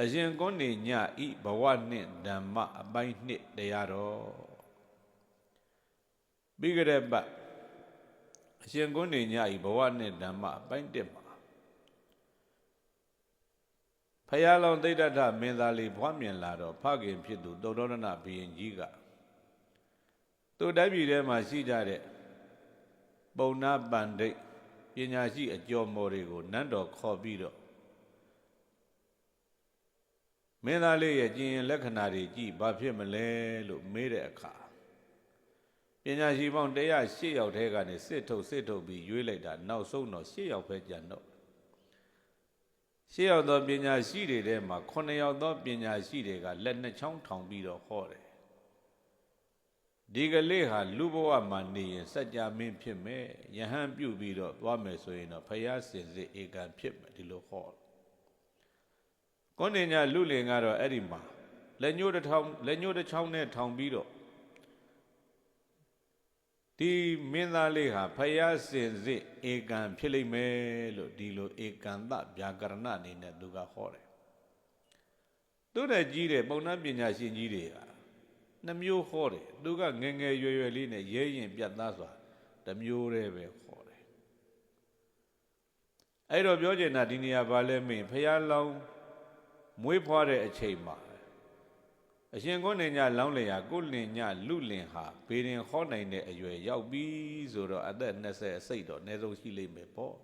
အရှင်ကုဏ္ဏညဤဘဝနှင့်ဓမ္မအပိုင်းနှစ်တရားတော်ပြီးကြတဲ့ပတ်အရှင်ကုဏ္ဏညဤဘဝနှင့်ဓမ္မအပိုင်းတစ်မှာဖယားလောင်သိဒ္ဓထမင်းသားလေးဘွားမြင်လာတော့ဖခင်ဖြစ်သူတုတ်တော်ရဏဘုရင်ကြီးကသူတိုင်းပြည်ထဲမှာရှိကြတဲ့ပုံနာပန္ဒိတ်ပညာရှိအကျော်မော်တွေကိုနန်းတော်ခေါ်ပြီးတော့ မင်းသားလေးရဲ့ကျင်ရင်လက္ခဏာတွေကြည့်ဘာဖြစ်မလဲလို့မေးတဲ့အခါပညာရှိပေါင်း108ယောက်ထဲကနေစစ်ထုတ်စစ်ထုတ်ပြီးရွေးလိုက်တာနောက်ဆုံးတော့10ယောက်ပဲကျန်တော့10ယောက်သောပညာရှိတွေထဲမှာ9ယောက်သောပညာရှိတွေကလက်နှစ်ချောင်းထောင်ပြီးတော့ဟောတယ်ဒီကလေးဟာလူဘဝမှာနေရင်စัจ जा မင်းဖြစ်မယ်ယဟန်ပြုတ်ပြီးတော့သွားမယ်ဆိုရင်တော့ဖယားစင်စစ်ဧကံဖြစ်မယ်ဒီလိုဟောတယ် ကောဏညာလူလင်ကတော့အဲ့ဒီမှာလက်ညှိုးတစ်ထောင်လက်ညှိုးတစ်ချောင်းနဲ့ထောင်ပြီးတော့ဒီမင်းသားလေးဟာဖယားစင်စစ်ဧကံဖြစ်လိမ့်မယ်လို့ဒီလိုဧကံတဗျာကရဏအနေနဲ့သူကဟောတယ်သူတဲ့ကြီးတဲ့ပုံနာပညာရှင်ကြီးတွေကနှမျိုးဟောတယ်သူကငယ်ငယ်ရွယ်ရွယ်လေးနဲ့ရဲရင်ပြတ်သားစွာတစ်မျိုးတည်းပဲဟောတယ်အဲ့တော့ပြောချင်တာဒီနေရာဘာလဲမင်းဖယားလောင်း မွေးဖွားတဲ့အချိန်မှာအရှင်ကိုနေညလောင်းလျာကိုလင်ညလူလင်ဟာဘေရင်ဟောနိုင်တဲ့အရွယ်ရောက်ပြီဆိုတော့အသက်20အစိတ်တော့အနည်းဆုံးရှိလိမ့်မယ်ပေါ့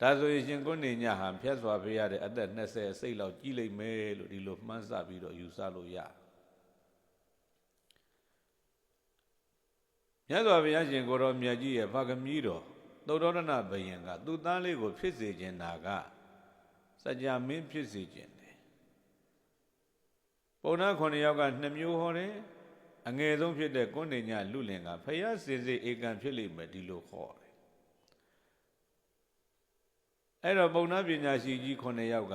ဒါဆိုရင်ရှင်ကိုနေညဟာဖြတ်စွာပေးရတဲ့အသက်20အစိတ်လောက်ကြီးလိမ့်မယ်လို့ဒီလိုမှန်းဆပြီးတော့ယူဆလို့ရမြတ်စွာဘုရားရှင်ကိုတော်မြတ်ကြီးရဲ့ဖခင်ကြီးတော်သုတ္တရဏဘယင်ကသူ့သားလေးကိုဖြစ်စေခြင်းနာက စัจ जा မင်းဖြစ်စေခြင်းတယ်ပုံနာခုနှစ်ယောက်ကနှစ်မျိုးဟောတယ်အငယ်ဆုံးဖြစ်တဲ့ကွန်းနေညလူလင်ကဖယားစေစေဧကံဖြစ်လိမ့်မယ်ဒီလိုခေါ်တယ်အဲ့တော့ပုံနာပညာရှိကြီးခုနှစ်ယောက်က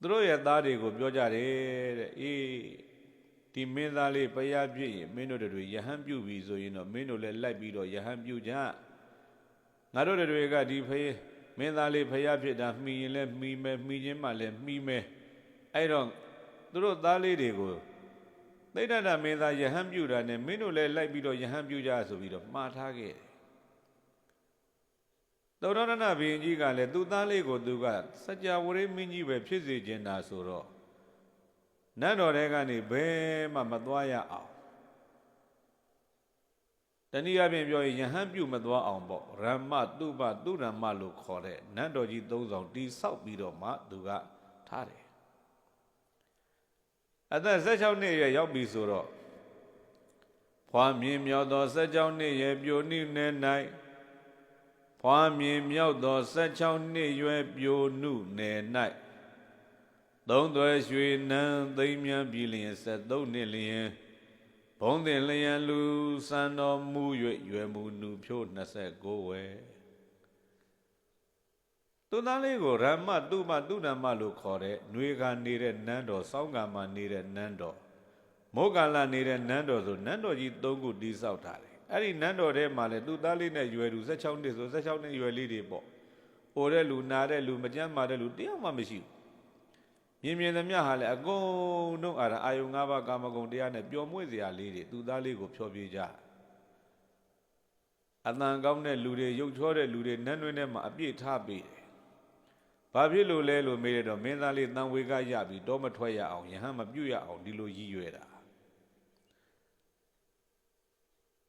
သူတို့ရဲ့သားတွေကိုပြောကြတယ်တဲ့အေးဒီမင်းသားလေးဖယားပြည့်ရင်မင်းတို့တွေယဟန်ပြုပြီဆိုရင်တော့မင်းတို့လည်းလိုက်ပြီးတော့ယဟန်ပြုကြငါတို့တွေကဒီဖယား မင်းသားလေးဖျားဖြစ်တာမှီရင်လည်းမှီမယ်မှီခြင်းမှလည်းမှီမယ်အဲ့တော့သူတို့သားလေးတွေကိုသိဒ္ဓတာမင်းသားယဟန်ပြုတာနဲ့မင်းတို့လည်းလိုက်ပြီးတော့ယဟန်ပြုကြဆိုပြီးတော့မှားထားခဲ့တယ်သောရဏဘုရင်ကြီးကလည်းသူ့သားလေးကိုသူကစัจ java ဝရိမင်းကြီးပဲဖြစ်စေခြင်းတာဆိုတော့နတ်တော်တွေကနေဘယ်မှမသွားရအောင် တနည်းအားဖြင့်ပြောရင်ယဟန်ပြုမသွားအောင်ပေါ့ရမ္မတုပသူရမ္မလို့ခေါ်တဲ့နတ်တော်ကြီးသုံးဆောင်တိဆောက်ပြီးတော့မှသူကထားတယ်အသက်16နှစ်ရွယ်ရောက်ပြီဆိုတော့ဖွာမြင်မြောက်သော16နှစ်ရွယ်ပြိုနှိနေ၌ဖွာမြင်မြောက်သော16နှစ်ရွယ်ပြိုနှုနယ်၌သုံးသွဲရွှေနန်းသိမ်းမြန်းပြီလျင်73နှစ်လျင် ဘုံတင်လျံလူစံတော်မူ၍ရွယ်မူနုဖြိုး29ဝဲသူသားလေးကိုရမ္မတုမတုဏမလို့ခေါ်တဲ့ຫນွေကနေတဲ့နန်းတော်စောင်းကမှာနေတဲ့နန်းတော်မောကလနေတဲ့နန်းတော်ဆိုနန်းတော်ကြီး၃ခုတိဆောက်ထားတယ်အဲ့ဒီနန်းတော်ထဲမှာလေသူသားလေးနဲ့ရွယ်သူ16နှစ်ဆို16နှစ်ရွယ်လေးတွေပေါ့။အိုတဲ့လူနာတဲ့လူမကြမ်းမာတဲ့လူတယောက်မှမရှိဘူး မြင်မြင်သမျှဟာလည်းအကုန်လုံးအာအာယုံ၅ပါးကာမဂုဏ်တရားနဲ့ပျော်မွေ့စရာလေးတွေသူသားလေးကိုဖျော်ဖြေကြအတန်ကောင်းတဲ့လူတွေရုပ်ချောတဲ့လူတွေနန်းတွင်ထဲမှာအပြည့်ထားပေးတယ်။ဘာဖြစ်လို့လဲလို့မေးရတော့မင်းသားလေးတန်ဝေကရပြီးတော့မထွက်ရအောင်ယဟန်မပြုတ်ရအောင်ဒီလိုရည်ရွယ်တာ။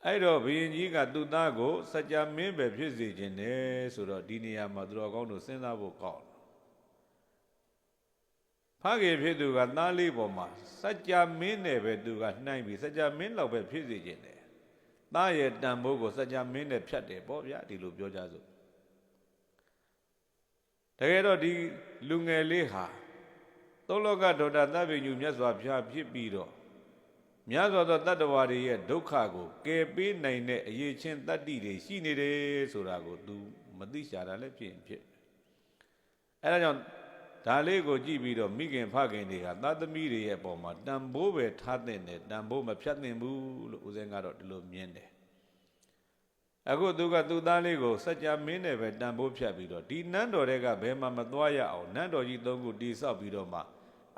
အဲ့တော့ဘုရင်ကြီးကသူ့သားကိုစัจ जा မင်းပဲဖြစ်စေခြင်းနဲ့ဆိုတော့ဒီနေရာမှာသူတော်ကောင်းတို့စဉ်းစားဖို့ကောင်း ဖခင်ဖြစ်သူကသားလေးပေါ်မှာစัจ जा မင်းနဲ့ပဲသူကနှိုင်းပြီးစัจ जा မင်းလောက်ပဲဖြစ်စေခြင်းတယ်သားရဲ့တန်ဖိုးကိုစัจ जा မင်းနဲ့ဖြတ်တယ်ပေါ့ဗျာဒီလိုပြောကြစို့တကယ်တော့ဒီလူငယ်လေးဟာသုံးလောကဒေါတာသဗ္ဗညုမြတ်စွာဘုရားဖြစ်ပြီးတော့မြတ်စွာသောတတ္တဝါတွေရဲ့ဒုက္ခကိုကယ်ပေးနိုင်တဲ့အရေးချင်းတတ္တိတွေရှိနေတယ်ဆိုတာကို तू မသိရှာတာလည်းဖြစ်ဖြစ်အဲဒါကြောင့် ဒါလေးကိုကြည့်ပြီးတော့မိခင်ဖခင်တွေကသာသမီတွေရဲ့အပေါ်မှာတန်ဖိုးပဲထားတဲ့နဲ့တန်ဖိုးမဖြတ်သင့်ဘူးလို့ဦးဇင်းကတော့ဒီလိုမြင်တယ်အခုသူကသူ့သားလေးကိုစัจ जा မင်းနဲ့ပဲတန်ဖိုးဖြတ်ပြီးတော့ဒီနန်းတော်တွေကဘယ်မှမသွားရအောင်နန်းတော်ကြီးသုံးခုတိဆောက်ပြီးတော့မှ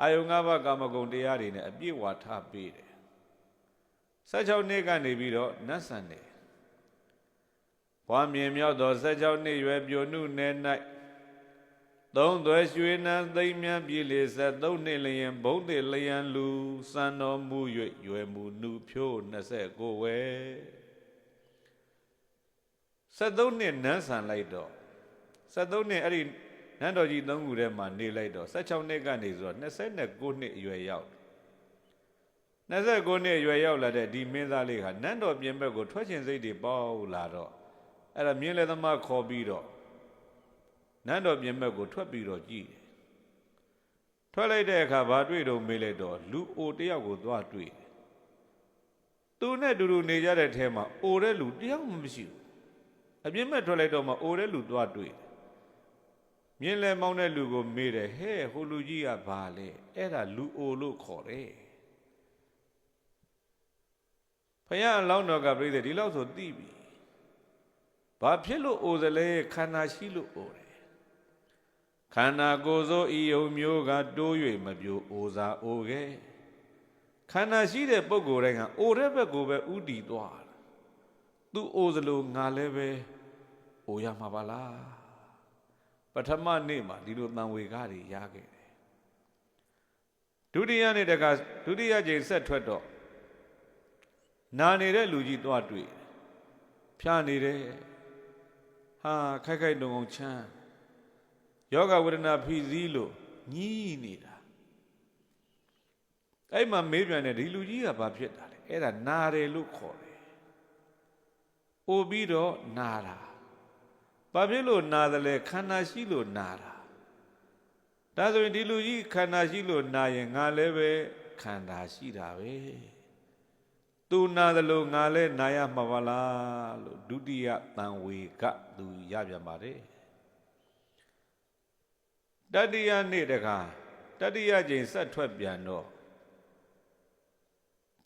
အာယုံ၅ပါးကာမဂုဏ်တရားတွေနဲ့အပြည့်ဝထားပေးတယ်16နှစ်ကနေပြီးတော့နတ်ဆန်တယ်ဘွားမြင်မြောက်သော16နှစ်ရွယ်ပြိုနှုနယ်၌ သုံးသွဲရွှေနံသိမ့်မြပြည်လေ73နှစ်လျင်ဘုံတေလျံလူစံတော်မူ၍ရွယ်မူနှုဖြိုး29ဝဲ73နှစ်နန်းဆန်လိုက်တော့73နှစ်အဲ့ဒီနန်းတော်ကြီးသုံးခုထဲမှာနေလိုက်တော့16နှစ်ကနေဆိုတော့29နှစ်အရွယ်ရောက်29နှစ်အရွယ်ရောက်လာတဲ့ဒီမင်းသားလေးဟာနန်းတော်ပြင်ဘက်ကိုထွက်ချင်စိတ်တွေပေါက်လာတော့အဲ့ဒါမြင်းလေသမားခေါ်ပြီးတော့ နန်းတော်ပြင်ဘက်ကိုထွက်ပြီးတော့ကြည့်တယ်ထွက်လိုက်တဲ့အခါဘာတွေ့တော့မေးလိုက်တော့လူအိုတယောက်ကိုသွားတွေ့တယ်သူနဲ့တူတူနေကြတဲ့ထဲမှာအိုတဲ့လူတယောက်မှမရှိဘူးအပြင်းမဲ့ထွက်လိုက်တော့မှအိုတဲ့လူသွားတွေ့တယ်မြင်းလဲမောင်းတဲ့လူကိုမေးတယ်ဟဲ့ဟိုလူကြီးကဘာလဲအဲ့ဒါလူအိုလို့ခေါ်တယ်ဖယားအလောင်းတော်ကပြိတဲ့ဒီလောက်ဆိုသိပြီဘာဖြစ်လို့အိုစလဲခန္ဓာရှိလို့အိုတယ် ခန္ဓာကိုယ်စိုးဤယုံမျိုးကတိုး၍မပြိုအိုစာအိုခဲ့ခန္ဓာရှိတဲ့ပုဂ္ဂိုလ်တိုင်းကအိုတဲ့ဘက်ကိုပဲဥတည်သွားတာသူအိုစလို့ငါလည်းပဲအိုရမှာပါလားပထမနေ့မှာဒီလိုတန်ဝေကားတွေရခဲ့တယ်ဒုတိယနေ့တကဒုတိယကြိမ်ဆက်ထွက်တော့နာနေတဲ့လူကြီးသွားတွေ့တယ်ဖြာနေတယ်ဟာခိုက်ခိုက်တုံအောင်ချမ်း ယောဂဝေဒနာဖိစည်းလို့ညီးနေတာအဲ့မှာမေးပြန်တယ်ဒီလူကြီးကဘာဖြစ်တာလဲအဲ့ဒါနာတယ်လို့ခေါ်တယ်။အိုပြီးတော့နာတာဘာဖြစ်လို့နာတယ်လဲခန္ဓာရှိလို့နာတာဒါဆိုရင်ဒီလူကြီးခန္ဓာရှိလို့နာရင်ငါလည်းပဲခန္ဓာရှိတာပဲသူနာတယ်လို့ငါလည်းနာရမှာပါလားလို့ဒုတိယတန်ဝေကသူရပြန်ပါတယ် တတိယနေ့တခါတတိယကျိန်ဆက်ထွက်ပြန်တော့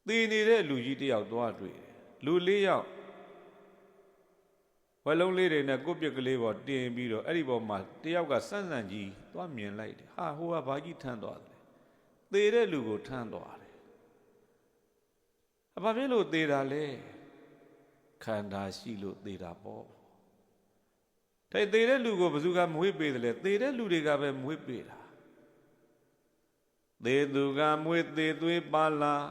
တည်နေတဲ့လူကြီးတယောက်သွားတွေ့တယ်လူလေးယောက်ဝက်လုံးလေးတွေနဲ့ကိုယ့်ပြက်ကလေးပေါ်တင်ပြီးတော့အဲ့ဒီပေါ်မှာတယောက်ကစန့်စန့်ကြီးသွားမြင်လိုက်တယ်ဟာဟိုကဘာကြီးထမ်းသွားတယ်သေတဲ့လူကိုထမ်းသွားတယ်အဘာဖြစ်လို့သေတာလဲခန္ဓာရှိလို့သေတာပေါ့ တဲ့သေတဲ့လူကိုဘယ်သူကမွေးပေးတယ်လဲသေတဲ့လူတွေကပဲမွေးပေးတာသေသူကမွေးသေသွေးပါလား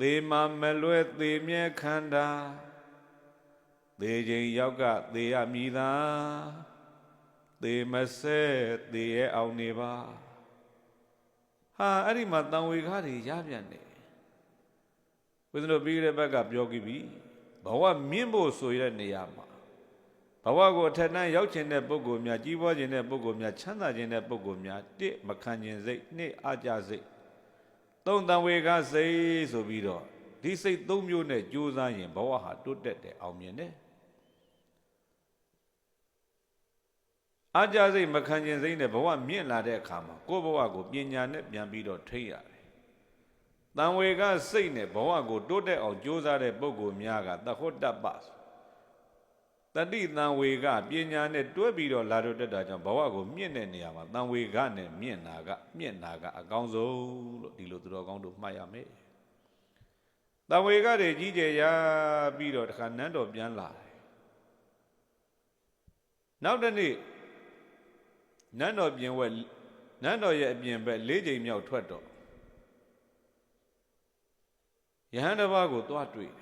သေမမလွဲသေမြဲခန္ဓာသေခြင်းရောက်ကသေရမည်သာသေမဆဲသေရဲ့အောင်နေပါဟာအဲ့ဒီမှာတန်ဝေကားတွေရပြန်တယ်ဝိသလိုပြီးတဲ့ဘက်ကပြောကြည့်ပြီဘဝမြင့်ဖို့ဆိုရတဲ့နေရာမှာ ဘဝကိုအထက်တန်းရောက်ခြင်းတဲ့ပုဂ္ဂိုလ်များကြီးပွားခြင်းတဲ့ပုဂ္ဂိုလ်များချမ်းသာခြင်းတဲ့ပုဂ္ဂိုလ်များတစ်မခံခြင်းစိတ်နှစ်အကြစိတ်သုံးတန်ဝေကစိတ်ဆိုပြီးတော့ဒီစိတ်သုံးမျိုးနဲ့ကြိုးစားရင်ဘဝဟာတိုးတက်တယ်အောင်မြင်တယ်အကြစိတ်မခံခြင်းစိတ်နဲ့ဘဝမြင့်လာတဲ့အခါမှာကိုယ့်ဘဝကိုပညာနဲ့ပြန်ပြီးတော့ထိရတယ်။တန်ဝေကစိတ်နဲ့ဘဝကိုတိုးတက်အောင်ကြိုးစားတဲ့ပုဂ္ဂိုလ်များကသဟောတ္တပ တတိတန်ဝေကပညာနဲ့တွဲပြီးတော့လာတော့တက်တာကြောင့်ဘဝကိုမြင့်တဲ့နေရာမှာတန်ဝေကနဲ့မြင့်နာကမြင့်နာကအကောင်းဆုံးလို့ဒီလိုသူတော်ကောင်းတို့မှတ်ရမယ်။တန်ဝေကတွေကြီးကျယ်ရပြီးတော့တခါနန်းတော်ပြန်လာတယ်။နောက်တစ်နေ့နန်းတော်ပြင်ဝက်နန်းတော်ရဲ့အပြင်ဘက်၄ချိန်မြောက်ထွက်တော့ယဟန်တစ်ပါးကိုသွားတွေ့တယ်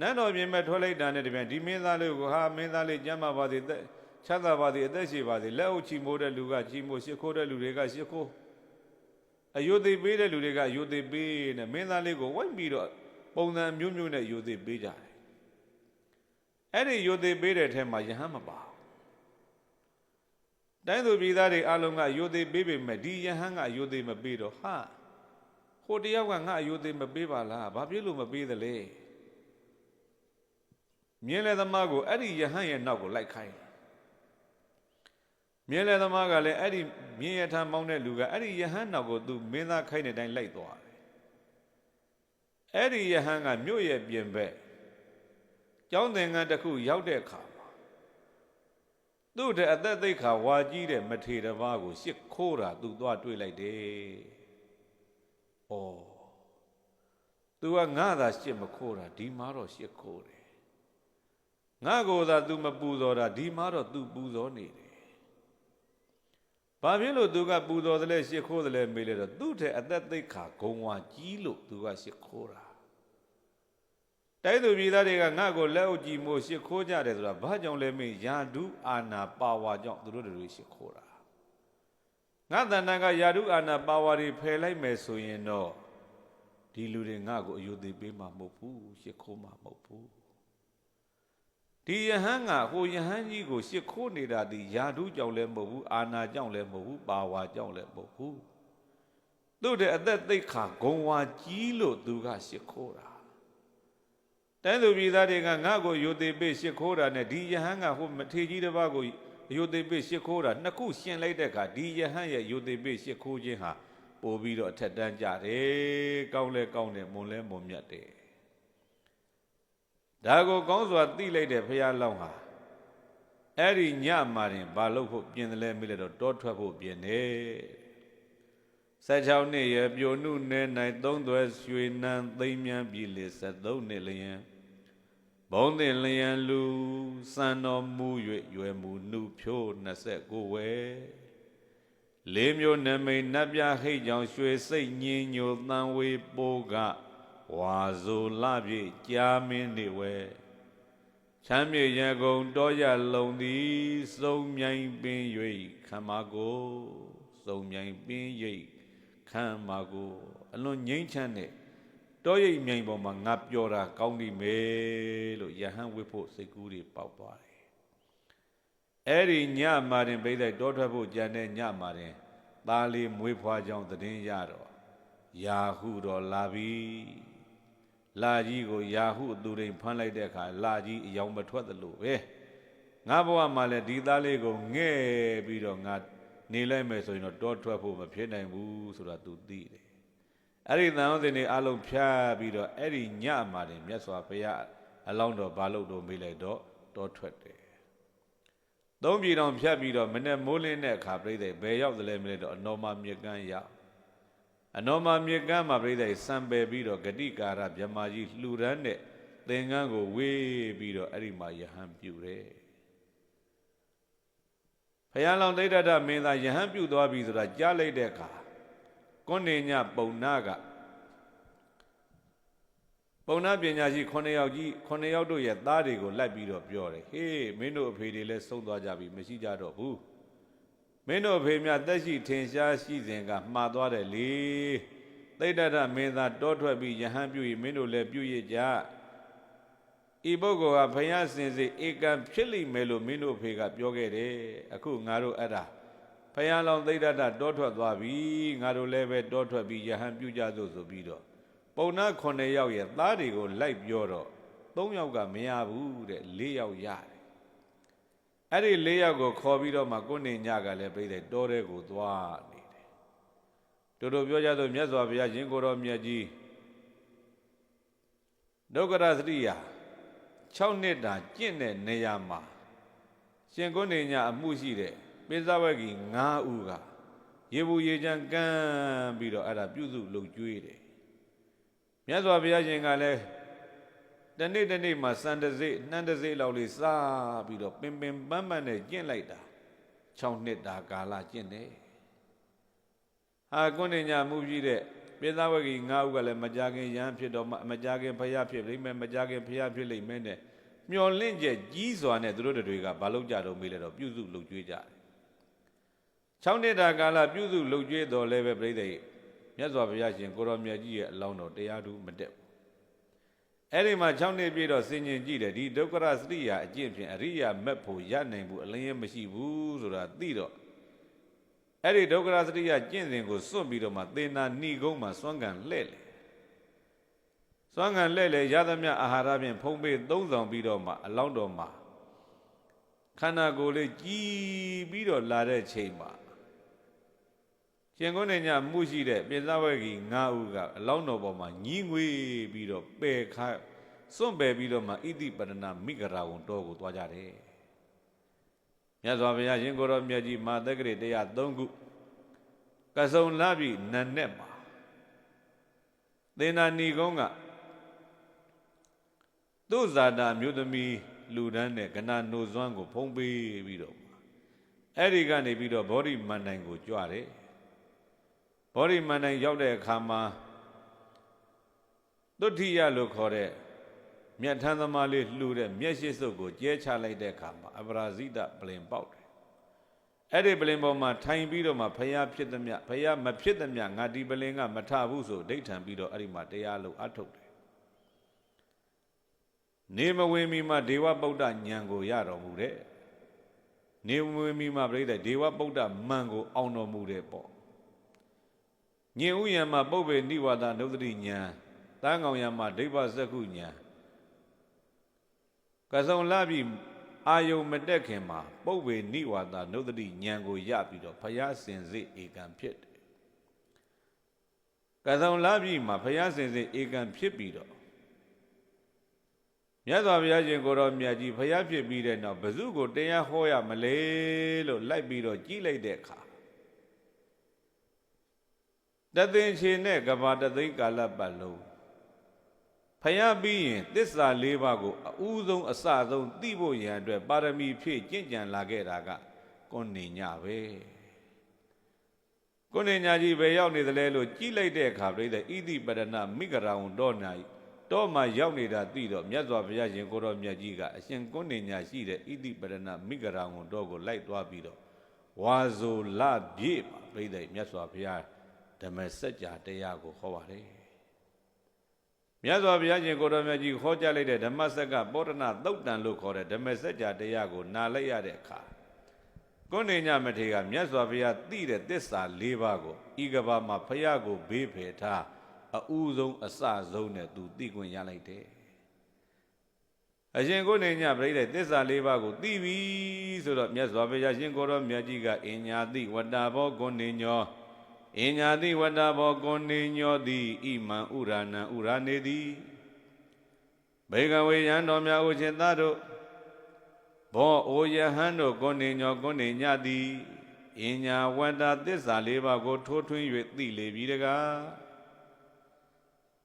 နန်းတော်ပြင်ဘက်ထွက်လိုက်တာနဲ့တပြန်ဒီမင်းသားလေးကိုဟာမင်းသားလေးကျမ်းမာပါစေသက်ချမ်းသာပါစေအသက်ရှိပါစေလက်အုပ်ချီမိုးတဲ့လူကချီမိုးရှ िख ိုးတဲ့လူတွေကရှ िख ိုးအယုသိပေးတဲ့လူတွေကအယုသိပေးနဲ့မင်းသားလေးကိုဝိုက်ပြီးတော့ပုံစံမျိုးမျိုးနဲ့ယုသိပေးကြတယ်အဲ့ဒီယုသိပေးတဲ့ထဲမှာယဟန်မပါတိုင်းသူပြည်သားတွေအလုံးကယိုသေးပေးပေမဲ့ဒီယဟန်ကယိုသေးမပေးတော့ဟာဟိုတယောက်ကငါယိုသေးမပေးပါလားဘာဖြစ်လို့မပေးသလဲ မြင်းလယ်သမားကိုအဲ့ဒီယဟန်ရဲ့နောက်ကိုလိုက်ခိုင်းမြင်းလယ်သမားကလည်းအဲ့ဒီမြင်းရထံမောင်းတဲ့လူကအဲ့ဒီယဟန်နောက်ကိုသူမင်းသားခိုင်းတဲ့အတိုင်းလိုက်သွားတယ်အဲ့ဒီယဟန်ကမြို့ရဲ့ပြင်ဘက်ကျောင်းသင်္ကန်းတစ်ခုရောက်တဲ့အခါမှာသူ့တဲ့အသက်သိက္ခာဝါကြီးတဲ့မထေရဘာကိုရှစ်ခိုးတာသူသွားတွေ့လိုက်တယ်။ဩသူကငါသာရှစ်မခိုးတာဒီမှာတော့ရှစ်ခိုးတယ် ငါကိုသာ तू မပူဇော်တာဒီမှာတော့ तू ပူဇော်နေတယ်။ဘာဖြစ်လို့သူကပူဇော်တယ်လဲရှ िख ခိုးတယ်လဲမေးလဲတော့သူ့တဲ့အသက်သိက္ခာဂုံဝါကြီးလို့သူကရှ िख ခိုးတာ။တိုက်သူပြည်သားတွေကငါ့ကိုလက်အုပ်ကြည့်မို့ရှ िख ခိုးကြတယ်ဆိုတာဘာကြောင့်လဲမေးယာဒုအာနာပါဝါကြောင့်သူတို့တွေရှ िख ခိုးတာငါတဏ္ဍကယာဒုအာနာပါဝါတွေဖယ်လိုက်မယ်ဆိုရင်တော့ဒီလူတွေငါ့ကိုအယုသိပေးမှာမဟုတ်ဘူးရှ िख ခိုးမှာမဟုတ်ဘူး ဒီယဟန်ကဟိုယဟန်ကြီးကိုရှ िख ခိုးနေတာဒီယာဒုကြောင့်လည်းမဟုတ်ဘူးအာနာကြောင့်လည်းမဟုတ်ဘူးပါဝါကြောင့်လည်းမဟုတ်ဘူးသူ့တဲ့အသက်သိက္ခာဂုံဝါကြီးလို့သူကရှ िख ခိုးတာတိုင်းသူပြည်သားတွေကငါ့ကိုယုသိပိရှ िख ိုးတာနဲ့ဒီယဟန်ကဟိုမထေကြီးတစ်ပါးကိုယုသိပိရှ िख ိုးတာနှစ်ခုရှင်လိုက်တဲ့အခါဒီယဟန်ရဲ့ယုသိပိရှ िख ိုးခြင်းဟာပို့ပြီးတော့အထက်တန်းကြတယ်ကောင်းလဲကောင်းတယ်မွန်လဲမွန်မြတ်တယ် ဒါကိုကောင်းစွာသိလိုက်တဲ့ဖရာလောင်းဟာအဲ့ဒီညမှာတင်ဘာလို့ဖို့ပြင်တယ်လဲမေးလိုက်တော့တောထွက်ဖို့ပြင်တယ်16နှစ်ရပြိုနုနယ်၌သုံးသွဲရွှေနံသိမ့်မြန်းပြီလေ73နှစ်လျင်ဘုံတင်လျံလူစံတော်မူ၍ရွယ်မူနှုဖြိုး29ဝဲလေးမျိုးနမိတ်နတ်ပြဟိတ်ကြောင့်ရွှေစိတ်ညင်းညိုတန်ဝေပိုးက ဝါဇိုလပြည့်ကြာမင်းနေဝဲချမ်းမြေရကုန်တောရလုံသည်စုံမြိုင်ပင်၍ခမကိုစုံမြိုင်ပင်၍ခံမာကိုအလွန်ငိမ့်ချမ်းတဲ့တောရိပ်မြိုင်ပေါ်မှာငါပြောတာကောင်းနေမယ်လို့ယဟန်ဝိဖို့စိတ်ကူးတွေပေါက်သွားတယ်အဲ့ဒီညမာရင်ပိတ်လိုက်တောထွက်ဖို့ကြံတဲ့ညမာရင်သားလေးမွေးဖွားကြောင်းသတင်းရတော့ယာဟုတော်လာပြီ လာကြီးကိုယာဟုအသူရိန်ဖမ်းလိုက်တဲ့အခါလာကြီးအယောင်မထွက်သလိုပဲငါဘဝမှာလည်းဒီသားလေးကိုငဲ့ပြီးတော့ငါနေလိုက်မယ်ဆိုရင်တော့တောထွက်ဖို့မဖြစ်နိုင်ဘူးဆိုတာ तू သိတယ်အဲ့ဒီသံဃာစဉ်တွေအလုံးဖြားပြီးတော့အဲ့ဒီညမှာတင်မြတ်စွာဘုရားအလောင်းတော်ဘာလို့တော့မေးလိုက်တော့တောထွက်တယ်သုံးပြည်တော်ဖြတ်ပြီးတော့မနေ့မိုးလင်းတဲ့အခါပြိဿဘယ်ရောက်သလဲမလဲတော့အနော်မမြေကမ်းရောက် အနော်မမြေကမ်းမှာပြိဿစံပယ်ပြီးတော့ဂတိကာရမြမကြီးလှူဒန်းတဲ့သင်္ကန်းကိုဝေးပြီးတော့အဲ့ဒီမှာယဟန်ပြုတယ်ဖယားလောင်ဒိဋ္ဌတမင်းသားယဟန်ပြုသွားပြီဆိုတာကြားလိုက်တဲ့အခါကွန်နေညပုံနာကပုံနာပညာရှိ9ယောက်ကြီး9ယောက်တို့ရဲ့သားတွေကိုလိုက်ပြီးတော့ပြောတယ်ဟေးမင်းတို့အဖေတွေလည်းဆုံးသွားကြပြီမရှိကြတော့ဘူး မင်းတို့အဖေမြတ်တက်ရှိထင်ရှားရှိစဉ်ကမှားသွားတယ်လေသိတ္တရမင်းသားတောထွက်ပြီးယဟန်ပြုရင်မင်းတို့လည်းပြုရကြဤပုဂ္ဂိုလ်ကဘုရားစင်စေဧကံဖြစ်လိမ့်မယ်လို့မင်းတို့အဖေကပြောခဲ့တယ်အခုငါတို့အဲ့ဒါဖယားလောင်သိဒ္ဓတတောထွက်သွားပြီငါတို့လည်းပဲတောထွက်ပြီးယဟန်ပြုကြစို့ဆိုပြီးတော့ပုံနာ9ယောက်ရဲ့သားတွေကိုလိုက်ပြောတော့3ယောက်ကမရဘူးတဲ့4ယောက်ရတယ် အဲ့ဒီ4ယောက်ကိုခေါ်ပြီးတော့မှကိုနေညကလည်းပြိတဲ့တောထဲကိုသွားနေတယ်တို့တို့ပြောကြဆိုမြတ်စွာဘုရားရှင်ကိုတော်မြတ်ကြီးဒုက္ခရသတိယာ6နှစ်တာကျင့်တဲ့နေရာမှာရှင်ကိုနေညအမှုရှိတဲ့ပိဇဝဂီ9ဦးကရေဘူးရေချမ်းကမ်းပြီးတော့အဲ့ဒါပြုစုလုပ်ကျွေးတယ်မြတ်စွာဘုရားရှင်ကလည်း တနေ့တနေ့မှာစံတစိနှမ်းတစိလောက်လေးစားပြီးတော့ပင်ပင်ပန်းပန်းနဲ့ကျင့်လိုက်တာ6နှစ်တာကာလကျင့်တယ်ဟာကုဏ္ဏညာမှုပြီးတဲ့ပိသဝဂီ9ဦးကလည်းမကြခင်ရဟန်းဖြစ်တော့မကြခင်ဖယားဖြစ်လိမ့်မယ်မကြခင်ဖယားဖြစ်လိမ့်မယ်နဲ့မျော်လင့်ချက်ကြီးစွာနဲ့သူတို့တွေကဘာလုပ်ကြတော့မေးလဲတော့ပြုစုလုပ်ကျွေးကြတယ်6နှစ်တာကာလပြုစုလုပ်ကျွေးတော်လဲပဲပြိဿရဲ့မြတ်စွာဘုရားရှင်ကိုရောမြတ်ကြီးရဲ့အလောင်းတော်တရားဓုမတက်ဘူး အဲ့ဒီမှာ6နှစ်ပြည့်တော့စင်ញင်ကြည့်တယ်ဒီဒုက္ခရစရိယာအကျင့်ဖြင့်အရိယာမက်ဖို့ရနိုင်ဘူးအလင်းရမရှိဘူးဆိုတာသိတော့အဲ့ဒီဒုက္ခရစရိယာကျင့်စဉ်ကိုစွန့်ပြီးတော့မှသေနာဏိကုံးမှာစွန့်ကန်လှဲ့လေစွန့်ကန်လှဲ့လေရသမျှအာဟာရဖြင့်ဖုံးပေးသုံးဆောင်ပြီးတော့မှအလောင်းတော်မှာခန္ဓာကိုယ်လေးကြီးပြီးတော့လာတဲ့ချိန်မှာ ရှင်ကုန်းနေညမှုရှိတဲ့ပိဿဝဂီ9ဦးကအလောင်းတော်ပေါ်မှာညီးငွေပြီးတော့ပယ်ခါစွန့်ပယ်ပြီးတော့မှဣတိပရဏမိဂရာဝန်တော်ကိုသွားကြတယ်မြတ်စွာဘုရားရှင်ကိုယ်တော်မြတ်ကြီးမာသက္ကရေ103ခုကဆုံလာပြီနတ်နဲ့မှာသင်္နာဏီကုန်းကသူ့ဇာတာမြို့သမီးလူဒန်းနဲ့ကနာနိုဇွမ်းကိုဖုံးပေးပြီးတော့အဲ့ဒီကနေပြီးတော့ဘောဓိမန္တိုင်ကိုကြွတယ် ဘောဓိမန္တိုင်ရောက်တဲ့အခါမှာသုတ္ထိယလို့ခေါ်တဲ့မြတ်ထမ်းသမားလေးလှူတဲ့မျက်ရှိစုပ်ကိုကျဲချလိုက်တဲ့အခါမှာအပရာဇိတပလင်ပေါက်တယ်အဲ့ဒီပလင်ပေါ်မှာထိုင်ပြီးတော့မှဖယားဖြစ်သည်မြဖယားမဖြစ်သည်မြငါဒီပလင်ကမထဘူးဆိုဒိဋ္ဌံပြီးတော့အဲ့ဒီမှာတရားလို့အထုတ်တယ်နေမဝင်မီမှာဒေဝပုဒ္ဒညံကိုရတော်မူတဲ့နေမဝင်မီမှာပြိတ္တဒေဝပုဒ္ဒမန်ကိုအောင်တော်မူတဲ့ပေါ့ ညင်ဥယံမှာပုပ္ပေနိဝါဒနုဒတိညံတန်းကောင်ယံမှာဒိဗ္ဗစကုညံကဆုံလာပြီအာယုံမတက်ခင်မှာပုပ္ပေနိဝါဒနုဒတိညံကိုရပြီးတော့ဖယားစင်စစ်ဧကံဖြစ်တယ်ကဆုံလာပြီမှာဖယားစင်စစ်ဧကံဖြစ်ပြီးတော့မြတ်စွာဘုရားရှင်ကိုတော်မြတ်ကြီးဖျားဖြစ်ပြီးတဲ့နောက်ဘဇုကိုတရားဟောရမလဲလို့လိုက်ပြီးတော့ကြည်လိုက်တဲ့အခါ တသင်္ချေနဲ့ကဘာတသိန်းကာလပတ်လုံးဖျားပြီးရင်သစ္စာ၄ပါးကိုအဦးဆုံးအစဆုံးသိဖို့ရန်အတွက်ပါရမီဖြည့်ကျင့်ကြံလာခဲ့တာကကိုနေညပဲကိုနေညကြီးပဲရောက်နေသလဲလို့ကြည်လိုက်တဲ့အခါပြိတဲ့ဣတိပရဏမိဂရာဝံတော်နာယီတော့မှရောက်နေတာသိတော့မြတ်စွာဘုရားရှင်ကိုတော်မြတ်ကြီးကအရှင်ကုဏ္ဏညာရှိတဲ့ဣတိပရဏမိဂရာဝန်တော်ကိုလိုက်သွားပြီးတော့ဝါဇိုလပြေပါပြိဿမြတ်စွာဘုရား ဓမ္မစကြာတရားကိုဟောပါတယ်မြတ်စွာဘုရားရှင်ကိုတော်မြတ်ကြီးဟောကြားလိုက်တဲ့ဓမ္မစက်ကပောဒနာသုတ်တန်လို့ခေါ်တဲ့ဓမ္မစကြာတရားကိုနားလိုက်ရတဲ့အခါကုဏ္ဏညာမထေရမြတ်စွာဘုရားသိတဲ့သစ္စာ၄ပါးကိုဤကဘာမှာဘုရားကိုဘေးဖယ်ထားအဥဆုံးအစဆုံးနဲ့သူသိခွင့်ရလိုက်တယ်အရှင်ကိုနေညပြိတဲ့သစ္စာလေးပါးကိုသိပြီဆိုတော့မြတ်စွာဘုရားရှင်ကိုရောမြတ်ကြီးကအင်ညာတိဝတ္တာဘောကိုနေညော အင်ညာတိဝတ္တာဘောကိုနေညောသည်ဣမံဥရဏံဥရနေသည်ဘေကဝေယံတော်များဥရှင်သားတို့ဘောအိုယဟန်တို့ကိုနေညောကိုနေညသည်အင်ညာဝတ္တာသစ္စာလေးပါးကို ထိုးထွင်း၍သိလေပြီတကား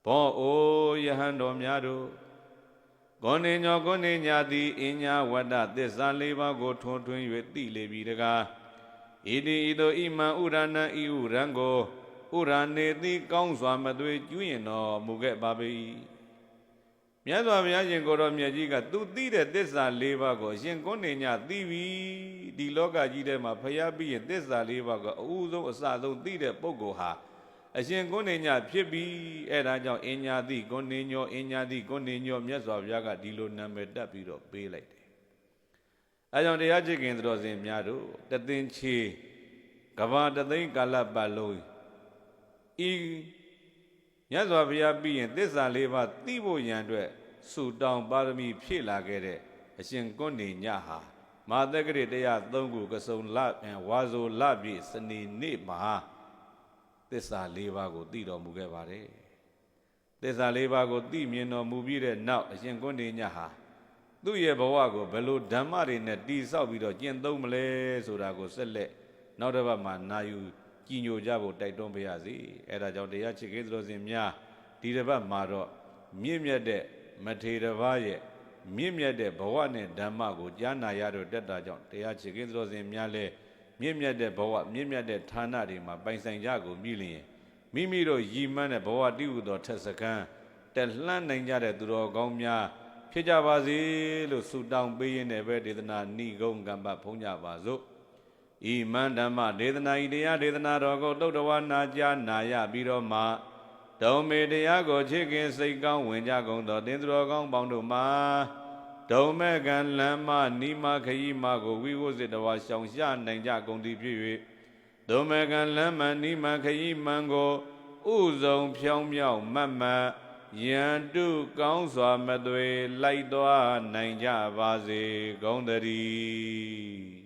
ဘောအိုယဟန်တော်များတို့ဂောနေညောဂောနေညာတိအင်ညာဝတ္တသစ္စာလေးပါးကိုထွန်းထွင်း၍သိလေပြီတကား ဣတိဣတောဣမံဥရဏံဣဥရံကိုဥရနေတိကောင်းစွာမသွေကျွရင်တော်မူခဲ့ပါပေ၏မြတ်စွာဘုရားရှင်ကိုတော်မြတ်ကြီးကသူသိတဲ့သစ္စာ၄ပါးကိုအရှင်ကိုနေညသိပြီဒီလောကကြီးထဲမှာဖျားပြီးရင်သစ္စာ၄ပါးကိုအဦးဆုံးအစဆုံးသိတဲ့ပုဂ္ဂိုလ်ဟာအရှင်ကိုနေညဖြစ်ပြီအဲ့ဒါကြောင့်အင်ညာတိကိုနေညောအင်ညာတိကိုနေညောမြတ်စွာဘုရားကဒီလိုနာမည်တက်ပြီးတော့ပေးလိုက်တယ် အဲကြောင့်တရားချစ်ခင်တော်စင်များတို့တသင်ချေကဘာတသိန်းကာလပတ်လုံးဤမြတ်စွာဘုရားပြီးရင်သစ္စာလေးပါးသိဖို့ရန်အတွက်ဆူတောင်းပါရမီဖြည့်လာခဲ့တဲ့အရှင်ကိုနေညဟာမာသက်ကရေတရား၃ခုကစုံလဝါဇိုလပြည့်စနေနေ့မှာသစ္စာ၄ပါးကိုသိတော်မူခဲ့ပါတယ်သစ္စာ၄ပါးကိုသိမြင်တော်မူပြီးတဲ့နောက်အရှင်ကွန်းနေညဟာ သူ့ရဲ့ဘဝကိုဘယ်လိုဓမ္မတွေနဲ့တည်ဆောက်ပြီးတော့ကျင့်သုံးမလဲဆိုတာကိုဆက်လက်နောက်တစ်ပတ်မှာနာယူကြည်ညိုကြဖို့တိုက်တွန်းပေးရစီအဲဒါကြောင့်တရားချစ်ခေသတော်စင်များဒီတစ်ပတ်မှာတော့မြင့်မြတ်တဲ့မထေရဘာရဲ့မြင့်မြတ်တဲ့ဘဝနဲ့ဓမ္မကိုကြားနာရတော့တက်တာကြောင့်တရားချစ်ခေသတော်စင်များလည်းမြင့်မြတ်တဲ့ဘဝမြင့်မြတ်တဲ့ဌာနတွေမှာပိုင်ဆိုင်ကြကုန်ပြီလျင်မိမိတို့ရည်မှန်းတဲ့ဘဝတည်ဟူသောထက်စကံတက်လှမ်းနိုင်ကြတဲ့သူတော်ကောင်းများ ဖြစ်ကြပါစေလို့ဆုတောင်းပေးရင်းနဲ့ပဲဒေသနာဏိဂုံကမ္ဘဖုံးကြပါစို့ဤမန္ဓမ္မဒေသနာဤတရားဒေသနာတော်ကိုတုတ်တော်နာကြားနာရပြီးတော့မှဒုံမေတရားကိုချစ်ခင်စိတ်ကောင်းဝင်ကြကုန်သောသင်္သူတော်ကောင်းပေါင်းတို့မှာဒုံမဲ့ကံလမ်းမနိမခရီးမကိုဝိဝုစစ်တော်ရှောင်ရှာနိုင်ကြကုန်သည်ဖြစ်၍ဒုံမဲ့ကံလမ်းမနိမခရီးမံကိုဥဆုံးဖြောင်းမြောက်မတ်မတ် ယန္တုကောင်းစွာမသွေလိုက်သွားနိုင်ကြပါစေဂုံတည်း